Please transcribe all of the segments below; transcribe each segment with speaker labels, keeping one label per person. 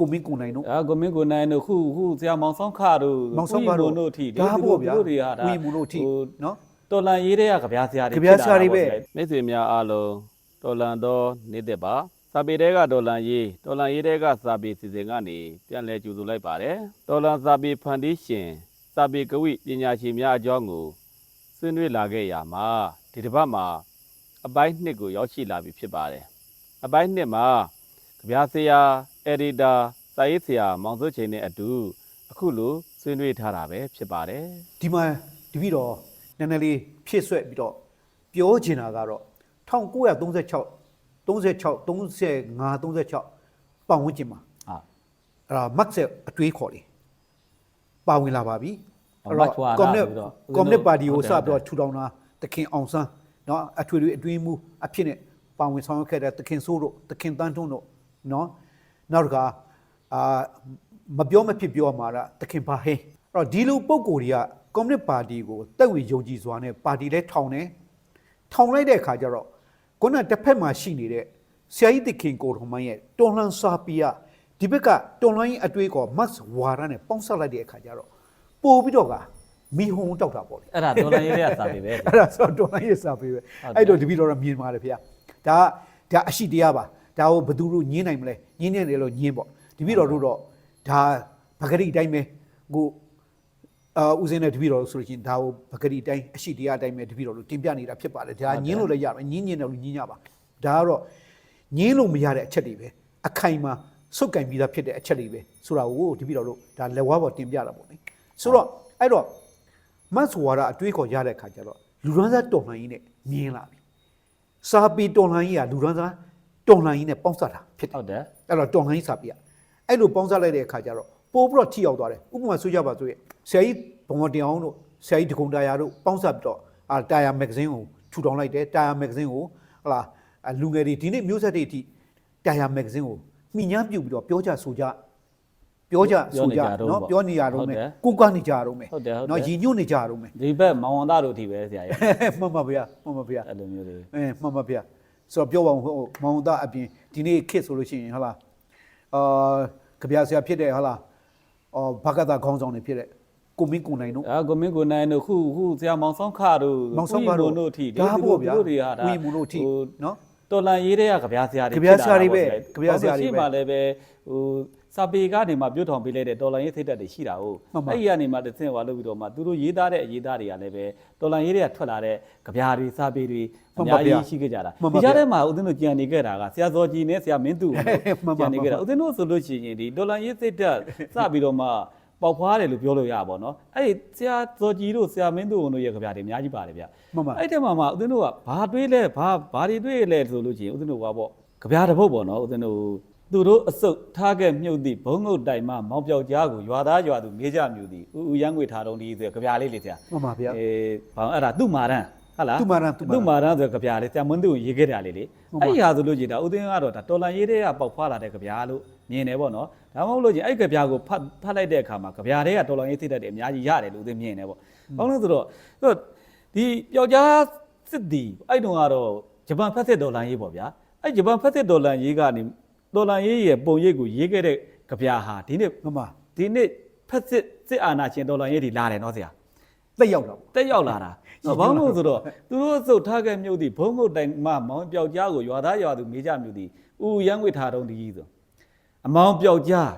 Speaker 1: ကိုမင်းကိုနိုင်တို့
Speaker 2: အာကိုမင်းကိုနိုင်တို့ခုခုဆရာမောင်ဆောင်ခတို့
Speaker 1: မောင်ဆောင်ခတို့
Speaker 2: ဦးတို့အထိ
Speaker 1: ဒါပေါ့ဗျာ
Speaker 2: တို့တွေကဒါ
Speaker 1: ဝီမူတို့အထိ
Speaker 2: ဟို
Speaker 1: နော်
Speaker 2: တော်လန်ရေးတဲ့ကကြပြားစရာတွေ
Speaker 1: ကြပြားစရာတွေပဲ
Speaker 2: မိတ်ဆွေများအားလုံးတော်လန်သောနေ့သက်ပါစာပေတဲကတော်လန်ရေးတော်လန်ရေးတဲကစာပေစီစဉ်ကနေပြန်လည်ကြိုဆိုလိုက်ပါတယ်တော်လန်စာပေဖန်တီးရှင်စာပေကဝိပညာရှင်များအကြောင်းကိုဆွေးနွေးလာခဲ့ရမှာဒီတစ်ပတ်မှာအပိုင်းနှစ်ကိုရောက်ရှိလာပြီဖြစ်ပါတယ်အပိုင်းနှစ်မှာကြပြားဆရာ အက်ဒီတာစာရေးဆရာမောင်စိုးချိန်နဲ့အတူအခုလိုဆွေးနွေးထားတာပဲဖြစ်ပါတယ်
Speaker 1: ဒီမှာတပည့်တော်နည်းနည်းလေးဖြည့်ဆွက်ပြီးတော့ပြောချင်တာကတော့1936 36 35 36ပတ်ဝန်းကျင်မှာ
Speaker 2: ဟာ
Speaker 1: အဲ့ဒါမတ်ဆက်အတွေးခေါ်တယ်ပါဝင်လာပါပြီ
Speaker 2: ဟောမတ်ချွာလာ
Speaker 1: ကွန်မြူနစ်
Speaker 2: ပြီးတော့
Speaker 1: ကွန်မြူနစ်ပါတီကို
Speaker 2: ဟုတ်
Speaker 1: စ
Speaker 2: တယ်
Speaker 1: ပြီးတော့ထူထောင်တာတခင်အောင်ဆန်းเนาะအထွေထွေအတွင်းမှုအဖြစ်နဲ့ပါဝင်ဆောင်ရွက်ခဲ့တဲ့တခင်ဆိုးတို့တခင်တန်းထွန်းတို့เนาะ နောက်တစ်ခါအာမပြောမဖြစ်ပြောမှာလားတခင်ဘာဟင်းအဲ့တော့ဒီလိုပုံကိုယ်တွေကကွန်မြူနစ်ပါတီကိုတက်ဝေယုံကြည်စွာနဲ့ပါတီလဲထောင်တယ်ထောင်လိုက်တဲ့အခါကျတော့ခုနတစ်ဖက်မှာရှိနေတဲ့ဆရာကြီးတခင်ကိုထုံမန်းရဲ့တော်လှန်စာပီယာဒီဘက်ကတော်လှန်ရေးအတွေးကောမတ်ဝါရနဲ့ပေါင်းစပ်လိုက်တဲ့အခါကျတော့ပို့ပြီးတော့ကမီဟုံတောက်တာပေါ့လေ
Speaker 2: အဲ့ဒါတော်လန်ရေးတဲ့စာပေပဲ
Speaker 1: အဲ့ဒါဆိုတော့တော်လိုင်းရဲ့စာပေပဲ
Speaker 2: ဟုတ်တယ်
Speaker 1: အဲ့တော့တပည့်တော်တော့မြင်ပါတယ်ဗျာဒါကဒါအရှိတရားပါ ဒါကိုဘယ်သူတို့ညင်းနိုင်မလဲညင်းနေတယ်လို့ညင်းပေါ့တပည့်တော်တို့တော့ဒါပဂရိအတိုင်းပဲကိုအာဦးစင်းနဲ့တပည့်တော်တို့ဆိုလို့ရှိရင်ဒါကိုပဂရိအတိုင်းအရှိတရားအတိုင်းပဲတပည့်တော်တို့တင်ပြနေတာဖြစ်ပါတယ်ဒါညင်းလို့လည်းရတယ်ညင်းညင်းတယ်လို့ညင်းကြပါဒါကတော့ညင်းလို့မရတဲ့အချက်တွေပဲအခိုင်အမာစုပ်ကင်ပြီးသားဖြစ်တဲ့အချက်တွေပဲဆိုတာကိုတပည့်တော်တို့ဒါလက်ဝါးပေါ်တင်ပြတာပေါ့လေဆိုတော့အဲ့တော့မတ်ဆိုဝါဒအတွေးခေါ်ရတဲ့ခါကျတော့လူရန်စားတော်လှန်ရေးနဲ့မြင်လာပြီစာပေတော်လှန်ရေးကလူရန်စား တော်လှန်ရေးနဲ့ပေါင်းစပ်တာဖြစ်တယ်
Speaker 2: ဟုတ်တယ်
Speaker 1: အဲ့တော့တော်လှန်ရေးစာပေကအဲ့လိုပေါင်းစပ်လိုက်တဲ့အခါကျတော့ပို့ပြီးတော့ထိရောက်သွားတယ်ဥပမာဆိုကြပါစို့ရဲ့ဆရာကြီးဘုံတော်တင်အောင်တို့ဆရာကြီးဒဂုံတာယာတို့ပေါင်းစပ်ပြီးတော့အာတာယာမဂ္ဂဇင်းကိုထူထောင်လိုက်တယ်တာယာမဂ္ဂဇင်းကိုဟလာအာလူငယ်တွေဒီနေ့မျိုးဆက်တွေအထိတာယာမဂ္ဂဇင်းကိုမိညာပြုတ်ပြီးတော့ပြောကြဆိုကြပြောကြဆိုကြနော်ပြောနေကြတော့မယ်ကိုကနေကြတော့မယ်
Speaker 2: ဟုတ်တယ်ဟုတ်တယ်
Speaker 1: နော်ရည်ညွတ်နေကြတော့မယ်
Speaker 2: ဒီဘက်မောင်ဝန်သားတို့အထိပဲဆရာကြီး
Speaker 1: မှန်ပါဗျာမှန်ပါဗျာ
Speaker 2: အဲ့လိုမျိုးတွေ
Speaker 1: အဲမှန်ပါဗျာ ဆိုတော့ပြောပါဦးဟိုမောင်သားအပြင်ဒီနေ့ခစ်ဆိုလို့ရှိရင်ဟာလာအာကြပြဆရာဖြစ်တဲ့ဟာလာအော်ဘဂတာခေါင်းဆောင်တွေဖြစ်တဲ့ကိုမင်းကိုနိုင်တို့
Speaker 2: အာကိုမင်းကိုနိုင်တို့ခုခုဆရာမောင်ဆောင်ခတို့
Speaker 1: မောင်ဆောင်ခတို့
Speaker 2: ဦးတို့အထိ
Speaker 1: ဒါပေါ့ဗျာ
Speaker 2: တို့တွေကဒါ
Speaker 1: ဝီမူတို့အထိ
Speaker 2: ဟို
Speaker 1: နော်
Speaker 2: တော်လန်ရေးတဲ့ကကြပြားစရာတွေ
Speaker 1: ကြပြားစရာတွေပဲ
Speaker 2: ဖြစ်လာတာပေါ့
Speaker 1: ကြပြားစရာတွေပဲ
Speaker 2: ရှေ့မှာလည်းပဲဟို စာပေကနေမှပြုတ်ထောင်ပေးလိုက်တဲ့တော်လန်ရေးစိတ်ဓာတ်တွေရှိတာ
Speaker 1: ကို
Speaker 2: အဲ့ဒီကနေမှတစ်ဆင့်ဟွာလုပ်ပြီးတော့မှသူတို့ရေးသားတဲ့အရေးသားတွေကလည်းပဲတော်လန်ရေးတွေကထွက်လာတဲ့ကြပြားတွေစာပေတွေအများကြီးရှိခဲ့ကြတာဒီကြားထဲမှာဦးသိန်းတို့ကြံနေခဲ့တာကဆရာစောကြီးနဲ့ဆရာမင်းသူကြံနေခဲ့တာဦးသိန်းတို့ဆိုလို့ရှိရင်ဒီတော်လန်ရေးစိတ်ဓာတ်စပြီးတော့မှပေါက်ဖွားတယ်လို့ပြောလို့ရပါတော့။အဲ့ဒီဆရာစောကြီးတို့ဆရာမင်းတို့ဝန်တို့ရဲ့ကြပြားတွေအများကြီးပါတယ်ဗျ။
Speaker 1: မှန်ပါ။
Speaker 2: အဲ့ဒီမှာမှဦးသိန်းတို့ကဘာတွေးလဲဘာဘာတွေတွေးလဲဆိုလို့ချင်းဦးသိန်းတို့ကပေါ့ကြပြားတစ်ပုတ်ပေါ့နော်ဦးသိန်းတို့ သူတို့အစုပ်ထားခဲ့မြုပ်သည့်ဘုံငုတ်တိုင်မှမောင်ပြောက်ကြားကိုရွာသားရွာသူမေးကြမြူသည်ဥဥရန်ငွေထားတော်ဒီဆိုကြပြားလေးလေဆရာ
Speaker 1: မှန်ပါဗျာ
Speaker 2: အေးဘာအဲ့ဒါသူ့မာရန်ဟုတ်လား
Speaker 1: သူ့မာရန်သူ့မာရန်
Speaker 2: သူ့မာရန်ဆိုကြပြားလေးဆရာမွန်းသူကိုရေးခဲ့တာလေးလေ
Speaker 1: မှန်ပါ
Speaker 2: အဲ့ဒီဟာဆိုလို့ရှိရင်ဒါဦးဇင်းကတော့ဒါတော်လန်ရေးတဲ့ကပေါက်ဖွာလာတဲ့ကြပြားလို့မြင်တယ်ပေါ့နော်ဒါမှမဟုတ်လို့ချင်းအဲ့ကြပြားကိုဖတ်ဖတ်လိုက်တဲ့အခါမှာကြပြားတွေကတော်လန်ရေးသိတတ်တယ်အများကြီးရတယ်လို့ဦးဇင်းမြင်တယ်ပေါ့ဘာလို့လဲဆိုတော့သူကဒီပျောက်ကြားစစ်တီအဲ့တုန်းကတော့ဂျပန်ဖက်စစ်ဒေါ်လာရေးပေါ့ဗျာအဲ့ဂျပန်ဖက်စစ်ဒေါ်လာရေးကနေ ဒေါ်လာရေးရဲ့ပုံရိပ်ကိုရေးခဲ့တဲ့ကြပြားဟာဒီနေ့
Speaker 1: မှန်ပါ
Speaker 2: ဒီနေ့ဖက်စစ်စစ်အာဏာရှင်ဒေါ်လာရေးတွေလာတယ်နော်ဆရာ
Speaker 1: တက်ရောက်တော့
Speaker 2: တက်ရောက်လာတာနော်ဘာလို့လဲဆိုတော့သူတို့အစုပ်ထားခဲ့မြုပ်သည့်ဘုံငုတ်တိုင်မှမောင်ပျောက်ကြားကိုရွာသားရွာသူမေးကြမြုပ်သည်ဥရန်ငွေထားတုံးဒီဆိုအမောင်ပျောက်ကြား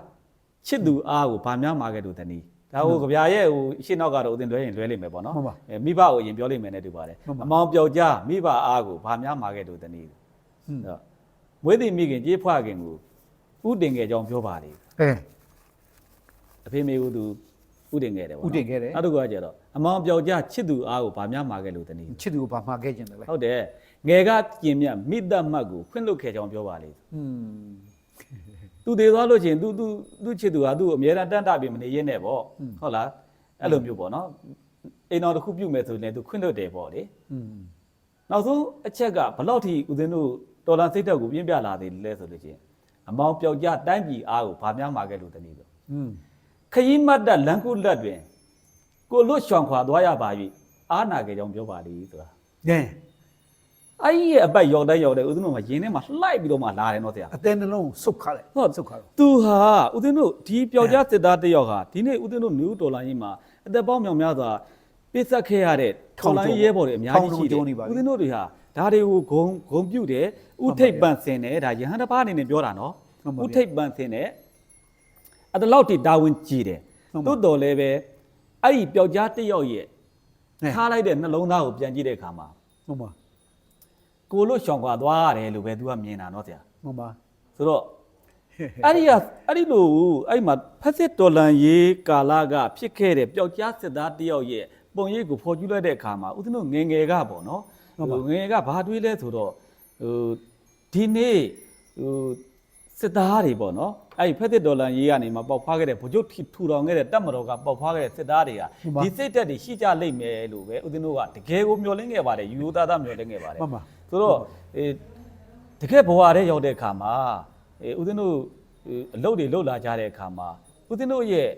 Speaker 2: ချစ်သူအားကိုဗာများမှာခဲ့လို့တနည်းဒါဟိုကြပြာရဲ့ဟိုရှင်းနောက်ကတော့ဦးတင်လွဲရင်လွဲလိမ့်မယ်ပေါ့နော်
Speaker 1: မှန်ပါ
Speaker 2: အဲမိဘကိုအရင်ပြောလိမ့်မယ်နဲ့တူပါတယ်
Speaker 1: မှန်ပါ
Speaker 2: အမောင်ပျောက်ကြားမိဘအားကိုဗာများမှာခဲ့လို့တနည်း
Speaker 1: ဟွန်း
Speaker 2: တော့ မွေးသည်မိခင်ကြေးဖွားခင်ကိုဥတင်ငယ်ကြောင်းပြောပါလေ
Speaker 1: အဲ
Speaker 2: အဖေမေကသူဥတင်ငယ်တယ်ပေါ့
Speaker 1: ဥတင်ခဲ့တယ်
Speaker 2: နောက်တစ်ခုကကျတော့အမောင်ပျောက်ကြားချစ်သူအားကိုဗာများမှာခဲ့လို့တနည်း
Speaker 1: ချစ်သူကိုဗမာခဲ့ခြင်းတယ်လေ
Speaker 2: ဟုတ်တယ်ငယ်ကကျင်မြတ်မိတ္တမှတ်ကိုခွင့်လွတ်ခဲ့ကြောင်းပြောပါလေ
Speaker 1: อืม
Speaker 2: သူတည်သွားလို့ချင်းသူသူသူချစ်သူဟာသူ့ကိုအမြဲတမ်းတန်တာပြီးမနေရင်းနဲ့ပေါ့ဟုတ်လားအဲ့လိုမျိုးပေါ့နော်အိမ်တော်တစ်ခုပြုတ်မယ်ဆိုရင်လည်းသူခွင့်လွတ်တယ်ပေါ့လေ
Speaker 1: อืม
Speaker 2: နောက်ဆုံးအချက်ကဘလောက်ထိဦးဇင်းတို့ တော်လန်စိတ်ဓာတ်ကိုပြင်းပြလာသေးလဲဆိုလို့ချင်းအမောင်ပျောက်ကြတိုင်းပြည်အားကိုဗာများမှာခဲ့လို့တနည်းဆို
Speaker 1: อืม
Speaker 2: ခရီးမတ်တက်လန်ကုလက်တွင်ကိုလွတ်ရှောင်ခွာသွားရပါ၍အာနာခဲ့ကြောင်းပြောပါလေဆိုတာ
Speaker 1: နဲ
Speaker 2: အဲ့ဒီရဲ့အပတ်ရောက်တိုင်းရောက်တိုင်းဦးဇင်းတို့ကရင်းထဲမှာလှိုက်ပြီးတော့မှလာတယ်နော်ဆရာ
Speaker 1: အသေးနှလုံးစုတ်ခါလိုက်
Speaker 2: ဟုတ်
Speaker 1: စုတ်ခါတော့
Speaker 2: သူဟာဦးဇင်းတို့ဒီပျောက်ကြားစစ်သားတစ်ယောက်ဟာဒီနေ့ဦးဇင်းတို့နယူးဒေါ်လာကြီးမှာအသက်ပေါင်းမြောင်များစွာပစ်ဆက်ခဲ့ရတဲ့ထောင်လိုင်းရဲဘော်တွေအများကြီးရှိတယ်ဦးဇင်းတို့တွေဟာ ဒါတွေကိုဂုံဂုံပြုတ်တယ်ဥထိတ်ပန့်စင်တယ်ဒါရဟန်းတစ်ပါးအနေနဲ့ပြောတာနော်ဥထိတ်ပန့်စင်တယ်အဲ့ဒါလောက်တိတာဝန်ကြီးတယ်တိုးတော်လည်းပဲအဲ့ဒီပျောက်ကြားတစ်ယောက်ရဲ့ထားလိုက်တဲ့နှလုံးသားကိုပြန်ကြည့်တဲ့အခါမှာ
Speaker 1: ဟုတ်ပါ
Speaker 2: ကိုလို့ရှောင်ခွာသွားရတယ်လို့ပဲသူကမြင်တာနော်ဆရာ
Speaker 1: ဟုတ်ပါ
Speaker 2: ဆိုတော့အဲ့ဒီကအဲ့ဒီလိုအဲ့ဒီမှာဖက်စစ်တော်လန်ရေးကာလကဖြစ်ခဲ့တဲ့ပျောက်ကြားစစ်သားတယောက်ရဲ့ပုံရိပ်ကိုဖော်ကျူးလိုက်တဲ့အခါမှာဦးဇင်းတို့ငယ်ငယ်ကပေါ့နော်ဟို ငယ်ငယ်ကဘာတွေးလဲဆိုတော့ဟိုဒီနေ့ဟိုစစ်သားတွေပေါ့နော်အဲ့ဒီဖက်စစ်တော်လန်ရေးကနေမှပေါက်ဖွားခဲ့တဲ့ဗိုလ်ချုပ်ထူထောင်ခဲ့တဲ့တပ်မတော်ကပေါက်ဖွားခဲ့တဲ့စစ်သားတွေကဒီစိတ်တက်တွေရှိကြလိမ့်မယ်လို့ပဲဦးဇင်းတို့ကတကယ်ကိုမျှော်လင့်ခဲ့ပါတယ်ယူရိုသားသားမျှော်လင့်ခဲ့ပါတယ်
Speaker 1: မှန်ပါ
Speaker 2: ဆိုတော့အဲတကယ်ဘဝထဲရောက်တဲ့အခါမှာအဲဦးဇင်းတို့အဲအလုပ်တွေလုပ်လာကြတဲ့အခါမှာဦးဇင်းတို့ရဲ့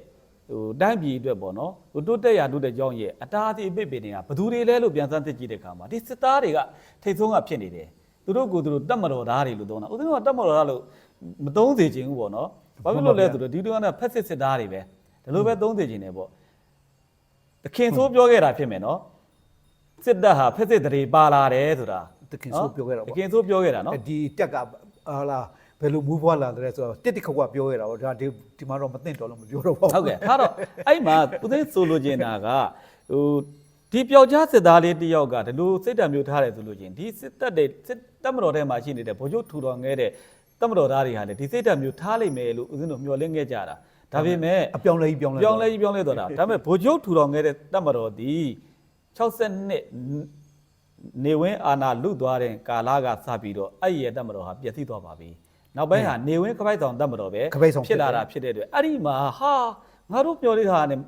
Speaker 2: ဟိုတိုင်းပြည်အတွက်ပေါ့နော်ဟိုတိုးတက်ရတိုးတက်ကြောင်းရဲ့အတားအသည့်အပိတ်ပင်တွေကဘယ်သူတွေလဲလို့ပြန်စမ်းသိကြည့်တဲ့အခါမှာဒီစစ်သားတွေကထိတ်ဆုံးကဖြစ်နေတယ်သူတို့ကိုယ်သူတို့တက်မတော်သားတွေလို့သုံးတာဦးဇင်းတို့ကတက်မတော်သားလို့မသုံးစေချင်ဘူးပေါ့နော်ဘာဖြစ်လို့လဲဆိုတော့ဒီတော့ကဖက်စစ်စစ်သားတွေပဲဒီလိုပဲသုံးစေချင်တယ်ပေါ့တခင်ဆိုးပြောခဲ့တာဖြစ်မယ်နော်စစ်တပ်ဟာဖက်စစ်တရေပါလာတယ်ဆိုတာ
Speaker 1: တခင်ဆိုပြောခဲ့တာ
Speaker 2: တ
Speaker 1: ပေါ့
Speaker 2: ကင်ဆိုးပြောခဲ့တာနော်
Speaker 1: ဒီတက်ကဟာလာဘ ယ်လိုမူးဖွားလာတယ်ဆိုတော့တစ်တစ်ခါကပြောခဲ့တာပေါ့ဒါဒီဒီမှာတော့မသိတော့လို့မပြောတော့ပါဘူး
Speaker 2: ဟုတ်ကဲ့ဒါတော့အဲ့မှာဦးသိန်းဆိုလိုချင်တာကဟိုဒီပျောက်ကြားစစ်သားလေးတစ်ယောက်ကဒီလိုစိတ်ဓာတ်မျိုးထားတယ်ဆိုလို့ချင်းဒီစစ်တပ်တွေစစ်တပ်မတော်ထဲမှာရှိနေတဲ့ဗိုလ်ချုပ်ထူတော်ငဲတဲ့တပ်မတော်သားတွေဟာလေဒီစိတ်ဓာတ်မျိုးထားလိမ့်မယ်လို့ဦးဇင်းတို့မျှော်လင့်ခဲ့ကြတာဒါပေမဲ့
Speaker 1: အပြောင်းလဲကြီးပြောင်းလဲ
Speaker 2: ပြောင်းလဲကြီးပြောင်းလဲသွားတာဒါပေမဲ့ဗိုလ်ချုပ်ထူတော်ငဲတဲ့တပ်မတော်ဒီ62နေဝင်းအာနာလွတ်သွားတဲ့ကာလကစပြီးတော့အဲ့ဒီရဲ့တပ်မတော်ဟာပြည့်စည်သွားပါပြီ နောက်ပိုင်းဟာနေဝင်းကပိုက်ဆောင်တပ်မတော်ပဲ
Speaker 1: ကပိတ်ဆောင်
Speaker 2: ဖြစ်လာတာဖြစ်တဲ့အတွက်အဲ့ဒီမှာဟာငါတို့ပြောလေးတာနဲ့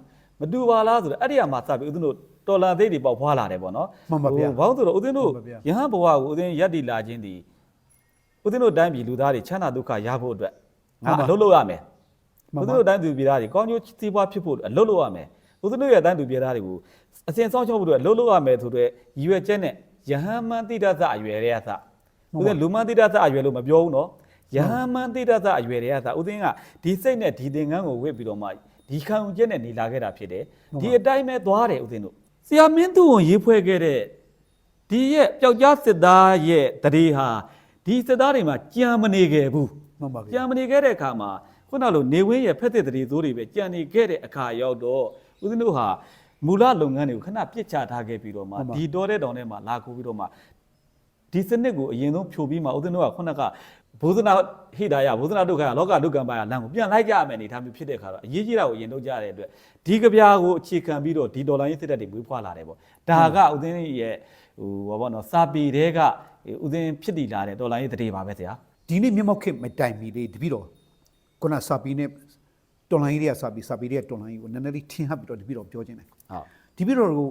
Speaker 2: မတူပါလားဆိုတော့အဲ့ဒီအမှာစပြီးဦးဇင်းတို့တော်လာသိတွေပေါက်ဖွာလာတယ်ပေါ့နော်
Speaker 1: မှန်ပါဗျာ
Speaker 2: ဟိုဘာလို့ဆိုတော့ဦးဇင်းတို့
Speaker 1: မှန်ပါဗျာ
Speaker 2: ယဟန်ဘဝကိုဦးဇင်းရက်တီလာခြင်းဒီဦးဇင်းတို့တိုင်းပြည်လူသားတွေချမ်းသာဒုက္ခရဖို့အတွက်ငါအလုပ်လုပ်ရမယ်
Speaker 1: မှန်
Speaker 2: ဦးဇ
Speaker 1: ပါ
Speaker 2: င်းတို့တိုင်းသူပြည်သားတွေကောင်းကျိုးစီးပွားဖြစ်ဖို့အလုပ်လုပ်ရမယ်ဦးဇင်းတို့ရဲ့တိုင်းသူပြည်သားတွေကိုအစဉ်ဆောင်ချောက်ဖို့အတွက်အလုပ်လုပ်ရမယ်ဆိုတော့ရည်ရွယ်ချက်နဲ့ယဟန်မန်တိဒသအရွယ်တွေကစဦးဇင်းလူမန်တိဒသအရွယ်လို့မပြောဘူးနော် ယဟန်မန်တိဒသအရွယ်တွေကစဦးဇင်းကဒီစိတ်နဲ့ဒီသင်္ကန်းကိုဝစ်ပြီးတော့မှဒီခံယူချက်နဲ့နေလာခဲ့တာဖြစ်တယ်ဒီအတိုင်းပဲသွားတယ်ဦးဇင်းတို့ဆရာမင်းသူကိုရေးဖွဲ့ခဲ့တဲ့ဒီရဲ့ပျောက်ကြားစစ်သားရဲ့တရေဟာဒီစစ်သားတွေမှာကြံမနေခဲ့ဘူး
Speaker 1: မှန်ပါဗျာ
Speaker 2: ကြံမနေခဲ့တဲ့အခါမှာခုနလိုနေဝင်းရဲ့ဖက်တဲ့တရေသိုးတွေပဲကြံနေခဲ့တဲ့အခါရောက်တော့ဦးဇင်းတို့ဟာမူလလုပ်ငန်းတွေကိုခဏပြစ်ချထားခဲ့ပြီးတော့မှဒီတော်တဲ့တောင်ထဲမှာလာကူပြီးတော့မှဒီစနစ်ကိုအရင်ဆုံးဖြိုပြီးမှဦးဇင်းတို့ကခုနက ဘုဇနာဟိတာယဘုဇနာဒုက္ခယလောကဒုက္ကံပါယလမ်းကိုပြန်လိုက်ကြရမယ်အနေထားမျိုးဖြစ်တဲ့အခါတော့အရေးကြီးတာကိုအရင်လုပ်ကြရတဲ့အတွက်ဒီကဗျာကိုအခြေခံပြီးတော့ဒီဒေါ်လာရေးစစ်တပ်တွေမွေးဖွားလာတယ်ပေါ့ဒါကဦးဇင်းရဲ့ဟိုဘာပေါ့နော်စာပေတွေကဦးဇင်းဖြစ်တည်လာတဲ့ဒေါ်လာရေးတရေပါပဲဆရာ
Speaker 1: ဒီနေ့မျက်မှောက်ခေတ်မတိုင်မီလေးတပည့်တော်ခုနစာပီနဲ့တော်လိုင်းတွေကစာပီစာပီတွေကတော်လိုင်းကိုနည်းနည်းလေးထင်ဟပ်ပြီးတော့တပည့်တော်ပြောခြင်းတယ်
Speaker 2: ဟုတ်
Speaker 1: ဒီပြည်တော်ကို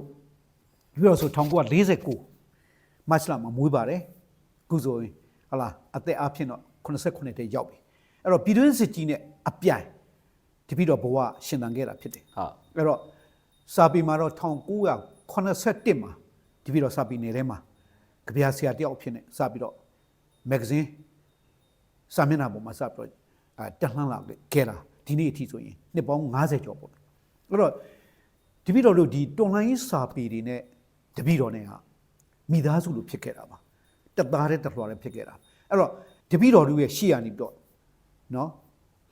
Speaker 1: ဒီပြည်တော်ဆို1949မတ်လမှာမွေးပါတယ်ခုဆိုရင် ဟလာအသက်အဖြစ်တော့89တဲ့ရောက်ပြီအဲ့တော့ပြည်တွင်းစစ်ကြီးနဲ့အပြိုင်ဒီပြည်တော်ဘဝရှင်သန်ခဲ့တာဖြစ်တယ်
Speaker 2: ဟုတ်
Speaker 1: အဲ့တော့စာပေမှာတော့1981မှာဒီပြည်တော်စာပေနယ်ထဲမှာကြပြဆရာတယောက်ဖြစ်နေစပြီးတော့မဂ္ဂဇင်းစာမျက်နှာပေါ်မှာစပြီးတော့အဲတက်လှမ်းလာခဲ့တာဒီနေ့အထိဆိုရင်နှစ်ပေါင်း90ကျော်ပေါ့အဲ့တော့တပည့်တော်တို့ဒီတွန်လိုင်းစာပေတွေနဲ့တပည့်တော်နဲ့ဟာမိသားစုလိုဖြစ်ခဲ့တာပါ တက်သားတဲ့တက်လွှာတဲ့ဖြစ်ခဲ့တာအဲ့တော့တပည့်တော်တို့ရဲ့ရှေ့ရနေပြီးတော့နော်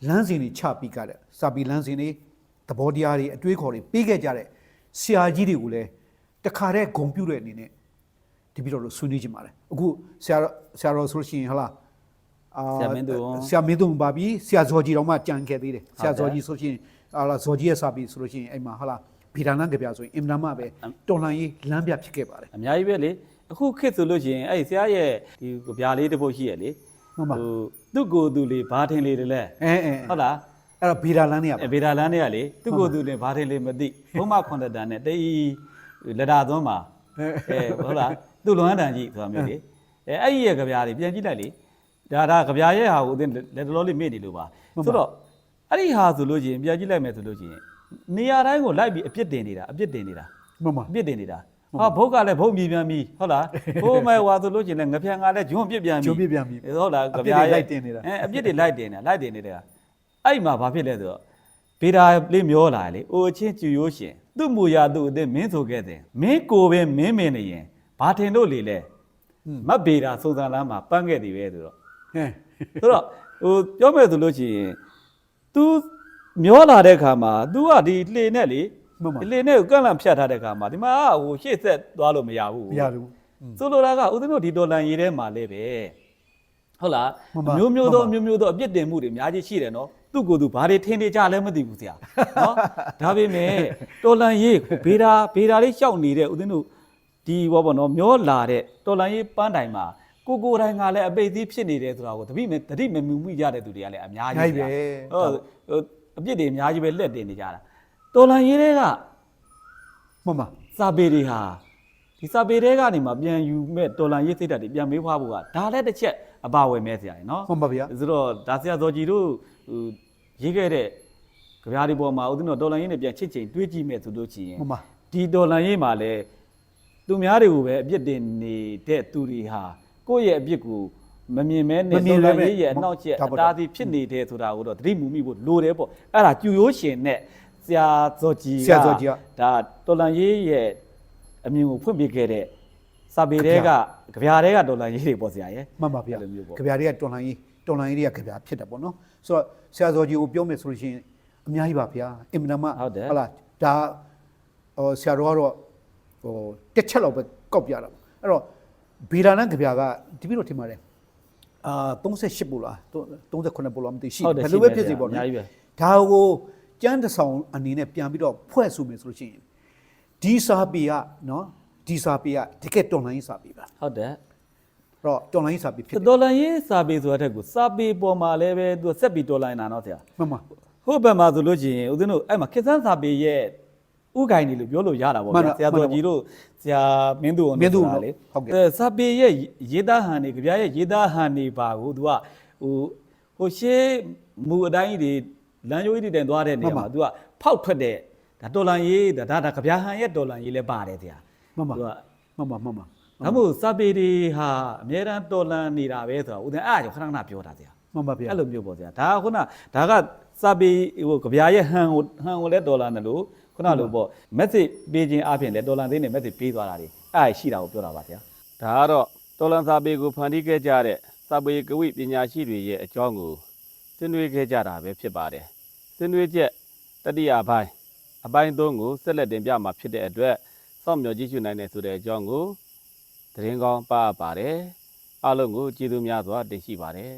Speaker 1: လမ်းစဉ်တွေချပြီးကြတဲ့စာပေလမ်းစဉ်တွေသဘောတရားတွေအတွေးခေါ်တွေပေးခဲ့ကြတဲ့ဆရာကြီးတွေကိုလည်းတခါတည်းဂုံပြုတဲ့အနေနဲ့တပည့်တော်တို့ဆွေးနွေးကြပါတယ်အခုဆရာတော်ဆရာတော်ဆိုလို့ရှိရင်ဟလာအာ
Speaker 2: ဆရာမင်းသူ
Speaker 1: ဆရာမင်းသူပါပြီဆရာဇော်ကြီးတော်မှကြံခဲ့သေးတယ်ဆရာ
Speaker 2: ဟုတ်တယ်
Speaker 1: ဇော်ကြီးဆိုရှင်ဟာလာဇော်ကြီးရဲ့စာပေဆိုလို့ရှိရင်အဲ့မှာဟာလာဗီဒါနန်ကြပြဆိုရင်အင်မတန်မှပဲတော်လှန်ရေးလမ်းပြဖြစ်ခဲ့ပါတယ်
Speaker 2: အများကြီးပဲလေ အခုခေတ်ဆိုလို့ရှိရင်အဲ့ဆရာရဲ့ဒီဗျာလေးတစ်ပုဒ်ရှိရလေ
Speaker 1: မှန်ပါဟို
Speaker 2: သူ့ကိုယ်သူလေးဘာထင်လေးတလဲ
Speaker 1: အဲအဲ
Speaker 2: ဟုတ်လား
Speaker 1: အဲ့တော့ဗေဒလန်းနေရ
Speaker 2: ပါဗေဒလန်းနေရလေသူ့ကိုယ်သူလေးဘာထင်လေးမသိဘုမခွန်တတန်နဲ့တေးလက်တာသွန်းမှာအဲဟုတ်လားသူ့လွမ်းတန်ကြီးဆိုတာမျိုးလေအဲအဲ့ဒီရဲ့ကြဗျာလေးပြန်ကြည့်လိုက်လေဒါဒါကြဗျာရဲ့ဟာကိုအတင်းလက်တော်လေးမေ့နေလို့ပါဆိုတော့အဲ့ဒီဟာဆိုလို့ရှိရင်ပြန်ကြည့်လိုက်မယ်ဆိုလို့ရှိရင်နေရာတိုင်းကိုလိုက်ပြီးအပြစ်တင်နေတာအပြစ်တင်နေတာ
Speaker 1: မှန်ပါ
Speaker 2: အပြစ်တင်နေတာ ဟာဘုတ်ကလည်းဘုတ်မြည်ပြန်ပြီဟုတ်လားဘိုးမဲဝါဆိုလို့ချင်းလည်းငပြန်ကလည်းဂျွန်းပြစ်ပြန်ပြီ
Speaker 1: ဂျွန်းပြစ်ပြန်ပြီ
Speaker 2: ဟုတ်လား
Speaker 1: အပြစ်တွေလိုက်တင်နေတာ
Speaker 2: အဲအပြစ်တွေလိုက်တင်နေတာလိုက်တင်နေတာအဲ့မှာဘာဖြစ်လဲဆိုတော့ဗေဒာလေးမျောလာလေအိုအချင်းကျူရိုးရှင်သူ့မူရာသူ့အသင်းမင်းဆိုခဲ့တဲ့မင်းကိုပဲမင်းမင်းနေရင်ဘာထင်လို့လေလဲမတ်ဗေဒာစုံစံလမ်းမှာပန်းခဲ့တယ်ပဲဆိုတော့
Speaker 1: ဟဲ့
Speaker 2: ဆိုတော့ဟိုပြောမယ်ဆိုလို့ရှိရင် तू မျောလာတဲ့ခါမှာ तू ကဒီလှေနဲ့လေ
Speaker 1: မှန်ပါ
Speaker 2: ဒီလှေနဲ့ကိုကန့်လန့်ဖြတ်ထားတဲ့ခါမှာဒီမှာဟိုရှေ့ဆက်သွားလို့မရဘူး
Speaker 1: မရဘူး
Speaker 2: ဆိုလိုတာကဦးဇင်းတို့ဒီဒေါ်လာရေးထဲမှာလည်းပဲဟုတ်လား
Speaker 1: မှန်ပါ
Speaker 2: မျိုးမျိုးသော
Speaker 1: မှန်ပါ
Speaker 2: မျိုးမျိုးသောအပြစ်တင်မှုတွေအများကြီးရှိတယ်နော်သူ့ကိုယ်သူဘာတွေထင်နေကြလဲမသိဘူးဆရာနော်ဒါပေမဲ့တော်လန်ရေးဘေးဓာဘေးဓာလေးရှောက်နေတဲ့ဦးဇင်းတို့ဒီဘောပေါ့နော်မျောလာတဲ့တော်လန်ရေးပန်းတိုင်မှာကိုကိုယ်တိုင်ကလည်းအပိတ်သီးဖြစ်နေတယ်ဆိုတာကိုတပိမတတိမမြူမိကြတဲ့သူတွေကလည်းအများကြီး
Speaker 1: ဟုတ်ပဲ
Speaker 2: ဟုတ်ဟိုအပြစ်တွေအများကြီးပဲလက်တင်နေကြတာ တော်လန်ရေးတွေက
Speaker 1: မှန်ပါ
Speaker 2: စာပေတွေဟာဒီစာပေတွေကနေမှပြန်ယူမဲ့တော်လန်ရေးစိတ်ဓာတ်တွေပြန်မေးဖွားဖို့ကဒါလည်းတစ်ချက်အပါဝယ်မဲ့ဆရာကြီးနော်
Speaker 1: မှန်ပါဗျာ
Speaker 2: ဆိုတော့ဒါဆရာဇော်ကြီးတို့ဟိုရေးခဲ့တဲ့ကြပြားဒီပေါ်မှာဦးဇင်းတို့တော်လန်ရေးနဲ့ပြန်ချစ်ချိန်တွေးကြည့်မဲ့ဆိုလို့ရှိရင်
Speaker 1: မှန်ပါ
Speaker 2: ဒီတော်လန်ရေးမှာလည်းသူများတွေကိုပဲအပြစ်တင်နေတဲ့သူတွေဟာကိုယ့်ရဲ့အပြစ်ကိုမမြင်မဲနဲ့
Speaker 1: မမြင်
Speaker 2: တော်လ
Speaker 1: လည်းပဲ
Speaker 2: န်ရေးရဲ့အနောက်ကျက်
Speaker 1: ဒါ
Speaker 2: အ
Speaker 1: ပေါ့
Speaker 2: တားသည်ဖြစ်နေတယ်ဆိုတာကိုတော့သတိမူမိဖို့လိုတယ်ပေါ့အဲ့ဒါကျူရိုးရှင်နဲ့ ဆရာဇော်ကြီးက
Speaker 1: ဆရာဇော်ကြီးက
Speaker 2: ဒါတော်လန်ရေးရဲ့အမြင်ကိုဖွင့်ပြခဲ့တဲ့စာပေတွေကကြပြားတွေကတော်လန်ရေးတွေပေါ့ဆရာရဲ့
Speaker 1: မှန်ပါဗျာ
Speaker 2: အဲ့လိုမျိုးပေါ့
Speaker 1: ကြပြားတွေကတော်လိုင်းကြီးတော်လိုင်းကြီးတွေကကြပြားဖြစ်တယ်ပေါ့နော်ဆိုတော့ဆရာဇော်ကြီးကိုပြောမယ်ဆိုလို့ရှိရင်အများကြီးပါဗျာအင်မတန်မှ
Speaker 2: ဟုတ်တယ်
Speaker 1: လားဒါဟိုဆရာတော်ကတော့ဟိုတစ်ချက်လောက်ပဲကောက်ပြတာပေါ့အဲ့တော့ဗေဒာနကြပြားကဒီပြီးတော့ထင်ပါတယ်အာ38ပို့လား39ပို့လားမသိရှိ
Speaker 2: ဟုတ်တယ်
Speaker 1: ဘယ်လိုပဲ
Speaker 2: ရှိမယ်
Speaker 1: ဖြစ်စီပေါ့
Speaker 2: အများကြီးပဲ
Speaker 1: ဒါကို ကျန်းတစ်ဆောင်အနေနဲ့ပြန်ပြီးတော့ဖွဲ့ဆိုမယ်ဆိုလို့ရှိရင်ဒီစာပေကနော်ဒီစာပေကတကယ်တော်လိုင်းစာပေပါ
Speaker 2: ဟုတ်တယ်
Speaker 1: အဲ့တော့တော်လိုင်းစာပေဖြစ်တယ်
Speaker 2: တော်လန်ရေးစာပေဆိုတဲ့ကိုစာပေပေါ်မှာလည်းပဲသူကဆက်ပြီးတော်လိုင်းတာနော်ဆရာ
Speaker 1: မှန်ပါ
Speaker 2: ဟုတ်ဘက်မှာဆိုလို့ရှိရင်ဦးဇင်းတို့အဲ့မှာခေတ်ဆန်းစာပေရဲ့ဥကိုင်းနေလို့ပြောလို့ရတာပေါ့
Speaker 1: မှန်
Speaker 2: ဗျာ
Speaker 1: ပါ
Speaker 2: ဆရာ
Speaker 1: မှန်
Speaker 2: တော်
Speaker 1: ပါ
Speaker 2: ကြီးတို့ဆရာမင်းသူအောင်
Speaker 1: မင်းသူ
Speaker 2: တို့
Speaker 1: အောင်
Speaker 2: ဆိုတာလေ
Speaker 1: ဟုတ်ကဲ့
Speaker 2: အဲစာပေရဲ့ရေးသားဟန်နေကြပြရဲ့ရေးသားဟန်နေပါကိုသူကဟိုဟိုရှေးမူအတိုင်းကြီးတွေ လမ်းရိုးကြီးတွေတိုင်သွားတဲ့နေရာ
Speaker 1: မှန်
Speaker 2: မှာ
Speaker 1: ပါ
Speaker 2: သူကဖောက်ထွက်တဲ့ဒါတော်လန်ရေးဒါဒါဒါကြပြဟန်ရဲ့တော်လန်ရေးလည်းပါတယ်ဆရာ
Speaker 1: မှန်ပါ
Speaker 2: သူက
Speaker 1: မှန်ပါမှန်ပါ
Speaker 2: ဒါမို့စာပေတွေဟာအများတန်းတော်လန်နေတာပဲဆိုတာဦးဇင်းအဲ့ဒါကြောင့်ခဏခဏပြောတာဆရာ
Speaker 1: မှန်ပါဗျာ
Speaker 2: အဲ့လိုမျိုးပေါ့ဗျာဒါကခုနဒါကစာပေဟိုကြပြာရဲ့ဟန်ကိုဟန်ကိုလည်းဒေါ်လာနဲ့လို့ခုနလိုပေါ့ message ပေးခြင်းအပြင်လည်းဒေါ်လာသေးနဲ့ message ပေးသွားတာတွေအဲ့ဒါရှိတာကိုပြောတာပါဗျာ
Speaker 3: ဒါကတော့တော်လန်စာပေကိုဖန်တီးခဲ့ကြတဲ့စာပေကဝိပညာရှိတွေရဲ့အကြောင်းကိုဆွေးနွေးခဲ့ကြတာပဲဖြစ်ပါတယ် ဆွေးနွေးချက်တတိယပိုင်းအပိုင်း၃ကိုဆက်လက်တင်ပြမှာဖြစ်တဲ့အတွက်စောင့်မျှော်ကြည့်ရှုနိုင်တဲ့ဆိုတဲ့အကြောင်းကိုသတင်းကောင်းပါအပ်ပါတယ်အားလုံးကိုကျေးဇူးများစွာတင်ရှိပါတယ်